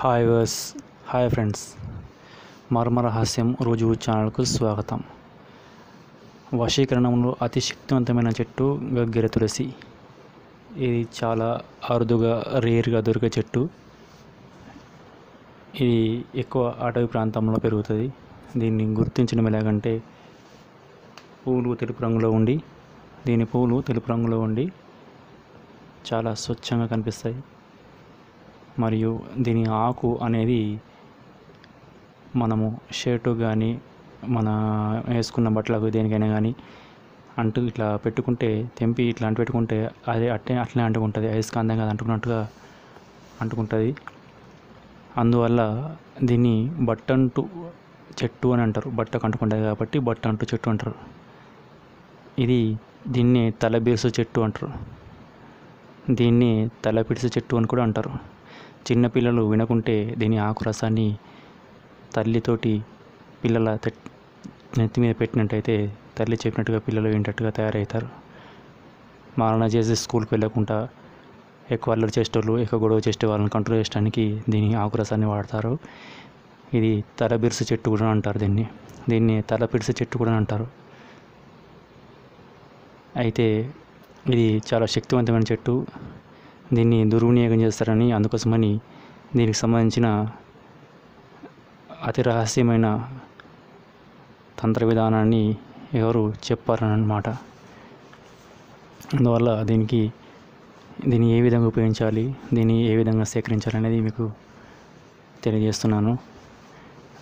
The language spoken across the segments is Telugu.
హాయ్ వర్స్ హాయ్ ఫ్రెండ్స్. మర్మరహస్యం రోజు ఛానల్కు స్వాగతం. వశీకరణంలో అతి శక్తివంతమైన చెట్టు గగ్గిర తులసి. ఇది చాలా అరుదుగా రేర్గా దొరికే చెట్టు. ఇది ఎక్కువ అటవీ ప్రాంతంలో పెరుగుతుంది. దీన్ని గుర్తించడం ఎలాగంటే పూలు తెలుపు రంగులో ఉండి దీని పూలు తెలుపు రంగులో ఉండి చాలా స్వచ్ఛంగా కనిపిస్తాయి. మరియు దీని ఆకు అనేది మనము షర్టు కానీ మన వేసుకున్న బట్టలకు దేనికైనా కానీ అంటూ ఇట్లా పెట్టుకుంటే తెంపి ఇట్లా అంటు పెట్టుకుంటే అది అట్టే అట్లనే అంటుకుంటుంది. అయస్కాంతంగా అది అంటుకున్నట్టుగా అంటుకుంటుంది. అందువల్ల దీన్ని బట్టంటు చెట్టు అని అంటారు. బట్టకు అంటుకుంటుంది కాబట్టి బట్టంటు చెట్టు అంటారు. ఇది దీన్ని తలబీర్సు చెట్టు అంటారు. దీన్ని తలపిడిసి చెట్టు అని కూడా అంటారు. చిన్నపిల్లలు వినకుంటే దీని ఆకు రసాన్ని తల్లితోటి పిల్లల నెత్తి మీద పెట్టినట్టయితే తల్లి చెప్పినట్టుగా పిల్లలు వింటట్టుగా తయారవుతారు. మాలన చేసి స్కూల్కి వెళ్ళకుండా ఎక్కువ అల్లరి చేసేటోళ్ళు ఎక్కువ గొడవ చేసే వాళ్ళని కంట్రోల్ చేయడానికి దీని ఆకు రసాన్ని వాడతారు. ఇది తలబిరుసు చెట్టు కూడా అంటారు దీన్ని. దీన్ని తలపిడిసి చెట్టు కూడా అంటారు. అయితే ఇది చాలా శక్తివంతమైన చెట్టు. దీన్ని దుర్వినియోగం చేస్తారని అందుకోసమని దీనికి సంబంధించిన అతి రహస్యమైన తంత్ర విధానాన్ని ఎవరు చెప్పారనమాట అందువల్ల దీనికి దీన్ని ఏ విధంగా ఉపయోగించాలి దీన్ని ఏ విధంగా సేకరించాలి అనేది మీకు తెలియజేస్తున్నాను.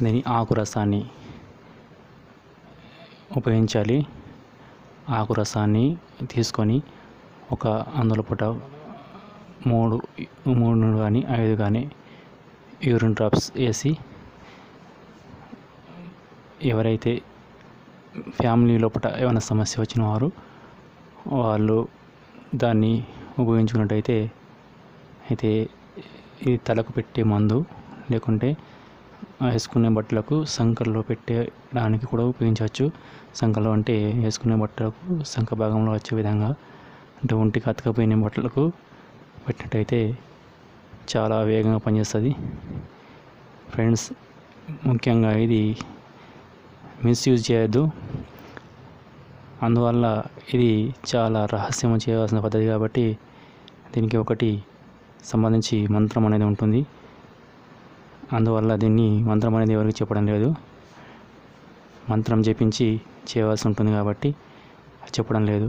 దీని ఆకు రసాన్ని ఉపయోగించాలి. ఆకు రసాన్ని తీసుకొని ఒక అందులో పూట మూడు మూడు కానీ ఐదు కానీ యూరిన్ డ్రాప్స్ వేసి ఎవరైతే ఫ్యామిలీ లోపల ఏమైనా సమస్య వచ్చిన వారు వాళ్ళు దాన్ని ఉపయోగించుకున్నట్టయితే అయితే ఇది తలకు పెట్టే మందు లేకుంటే వేసుకునే బట్టలకు సంకల్లో పెట్టడానికి కూడా ఉపయోగించవచ్చు. సంకలో అంటే వేసుకునే బట్టలకు సంక భాగంలో వచ్చే విధంగా అంటే ఒంటికి అతకపోయిన బట్టలకు పెట్టినట్టయితే చాలా వేగంగా పనిచేస్తుంది. ఫ్రెండ్స్ ముఖ్యంగా ఇది మిస్యూజ్ చేయొద్దు. అందువల్ల ఇది చాలా రహస్యం చేయవలసిన పద్ధతి కాబట్టి దీనికి ఒకటి సంబంధించి మంత్రం అనేది ఉంటుంది. అందువల్ల దీన్ని మంత్రం అనేది ఎవరికి చెప్పడం లేదు. మంత్రం జపించి చేయవలసి ఉంటుంది కాబట్టి చెప్పడం లేదు.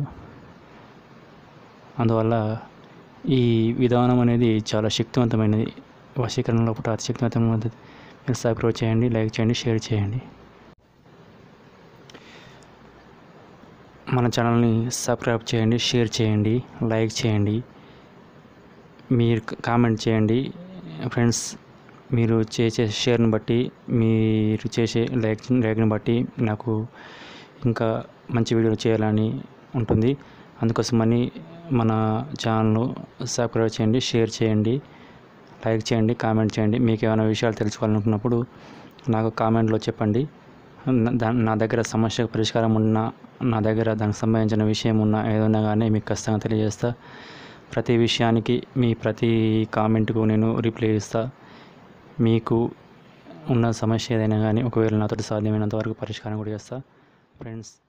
అందువల్ల ఈ విధానం అనేది చాలా శక్తివంతమైనది. వశీకరణలో ఒకటి అతి శక్తివంతమైనది. మీరు సబ్స్క్రైబ్ చేయండి లైక్ చేయండి షేర్ చేయండి. మన ఛానల్ని సబ్స్క్రైబ్ చేయండి షేర్ చేయండి లైక్ చేయండి. మీరు కామెంట్ చేయండి. ఫ్రెండ్స్ మీరు చేసే షేర్ని బట్టి మీరు చేసే లైక్ లైక్ని బట్టి నాకు ఇంకా మంచి వీడియోలు చేయాలని ఉంటుంది. అందుకోసమని మన ఛానల్ సబ్స్క్రైబ్ చేయండి షేర్ చేయండి లైక్ చేయండి కామెంట్ చేయండి. మీకు ఏమైనా విషయాలు తెలుసుకోవాలనుకున్నప్పుడు నాకు కామెంట్లో చెప్పండి. నా- దా నా దగ్గర సమస్యకు పరిష్కారం ఉన్నా నా దగ్గర దానికి సంబంధించిన విషయం ఉన్నా ఏదైనా కానీ మీకు ఖచ్చితంగా తెలియజేస్తా. ప్రతి విషయానికి మీ ప్రతి కామెంట్కు నేను రిప్లై ఇస్తా. మీకు ఉన్న సమస్య ఏదైనా కానీ ఒకవేళ నాతో సాధ్యమైనంత వరకు పరిష్కారం కూడా చేస్తా. ఫ్రెండ్స్